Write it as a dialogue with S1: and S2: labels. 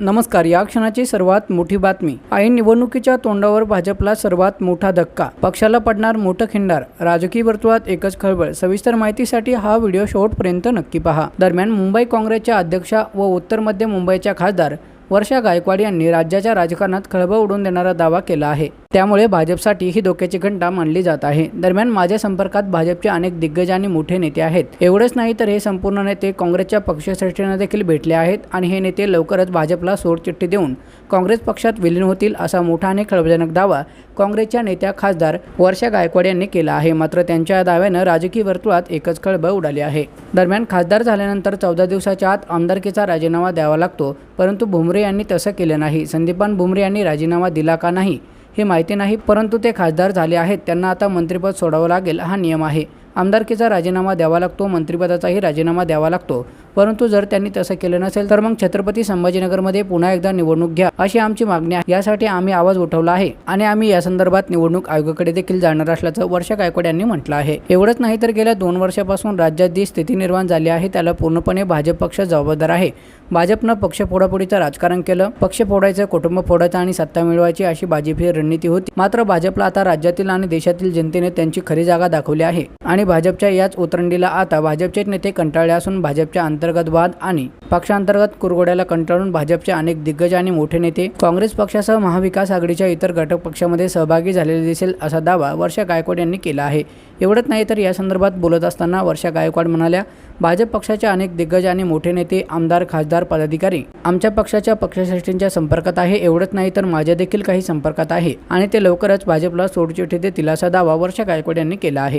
S1: नमस्कार या क्षणाची सर्वात मोठी बातमी. ऐन निवडणुकीच्या तोंडावर भाजपला सर्वात मोठा धक्का. पक्षाला पडणार मोठं खिंडार. राजकीय वर्तुळात एकच खळबळ. सविस्तर माहितीसाठी हा व्हिडिओ शेवटपर्यंत नक्की पहा. दरम्यान मुंबई काँग्रेसच्या अध्यक्षा व उत्तर मध्य मुंबईच्या खासदार वर्षा गायकवाड यांनी राज्याच्या राजकारणात खळबळ उडून देणारा दावा केला आहे. त्यामुळे भाजपसाठी ही धोक्याची घंटा मानली जात आहे. दरम्यान माझ्या संपर्कात भाजपचे अनेक दिग्गज आणि मोठे नेते आहेत. एवढंच नाही तर हे संपूर्ण नेते काँग्रेसच्या पक्षश्रेष्ठींना देखील भेटले आहेत आणि हे नेते लवकरच भाजपला सोडचिठ्ठी देऊन काँग्रेस पक्षात विलीन होतील असा मोठा आणि खळबजनक दावा काँग्रेसच्या नेत्या खासदार वर्षा गायकवाड यांनी केला आहे. मात्र त्यांच्या या दाव्यानं राजकीय वर्तुळात एकच खळबळ उडाली आहे. दरम्यान खासदार झाल्यानंतर चौदा दिवसाच्या आत आमदारकीचा राजीनामा द्यावा लागतो परंतु भुमरे यांनी तसं केलं नाही. संदीपान भुमरे यांनी राजीनामा दिला का नाही हे माहिती नाही परंतु ते खासदार झाले आहेत. त्यांना आता मंत्रिपद सोडावं लागेल हा नियम आहे. आमदारकीचा राजीनामा द्यावा लागतो मंत्रिपदाचाही राजीनामा द्यावा लागतो. परंतु जर त्यांनी तसं केलं नसेल तर मग छत्रपती संभाजीनगरमध्ये पुन्हा एकदा निवडणूक घ्या अशी आमची मागणी आहे. यासाठी आम्ही आवाज उठवला आहे आणि आम्ही या संदर्भात निवडणूक आयोगाकडे देखील जाणार असल्याचं वर्षा गायकवाड यांनी म्हटलं आहे. एवढंच नाही तर गेल्या दोन वर्षापासून राज्यात जी स्थिती निर्माण झाली आहे त्याला पूर्णपणे भाजप पक्ष जबाबदार आहे. भाजपनं पक्ष फोडाफोडीचं राजकारण केलं पक्ष फोडायचं कुटुंब फोडायचं आणि सत्ता मिळवायची अशी भाजपी रणनीती होती. मात्र भाजपला आता राज्यातील आणि देशातील जनतेने त्यांची खरी जागा दाखवली आहे. आणि भाजपच्या याच उतरंडीला आता भाजपचे नेते कंटाळले असून भाजपच्या पक्षांतर्गत वाद आणि पक्षांतर्गत कुरगोड्याला कंटाळून भाजपचे अनेक दिग्गज आणि मोठे नेते काँग्रेस पक्षासह महाविकास आघाडीच्या इतर घटक पक्षामध्ये सहभागी झालेले दिसेल असा दावा वर्षा गायकवाड यांनी केला आहे. एवढंच नाही तर या संदर्भात बोलत असताना वर्षा गायकवाड म्हणाल्या भाजप पक्षाचे अनेक दिग्गज आणि मोठे नेते आमदार खासदार पदाधिकारी आमच्या पक्षाच्या पक्षश्रेष्ठींच्या संपर्कात आहे. एवढंच नाही तर माझ्या देखील काही संपर्कात आहे आणि ते लवकरच भाजपला सोडचिठ्ठी देतील असा दावा वर्षा गायकवाड यांनी केला आहे.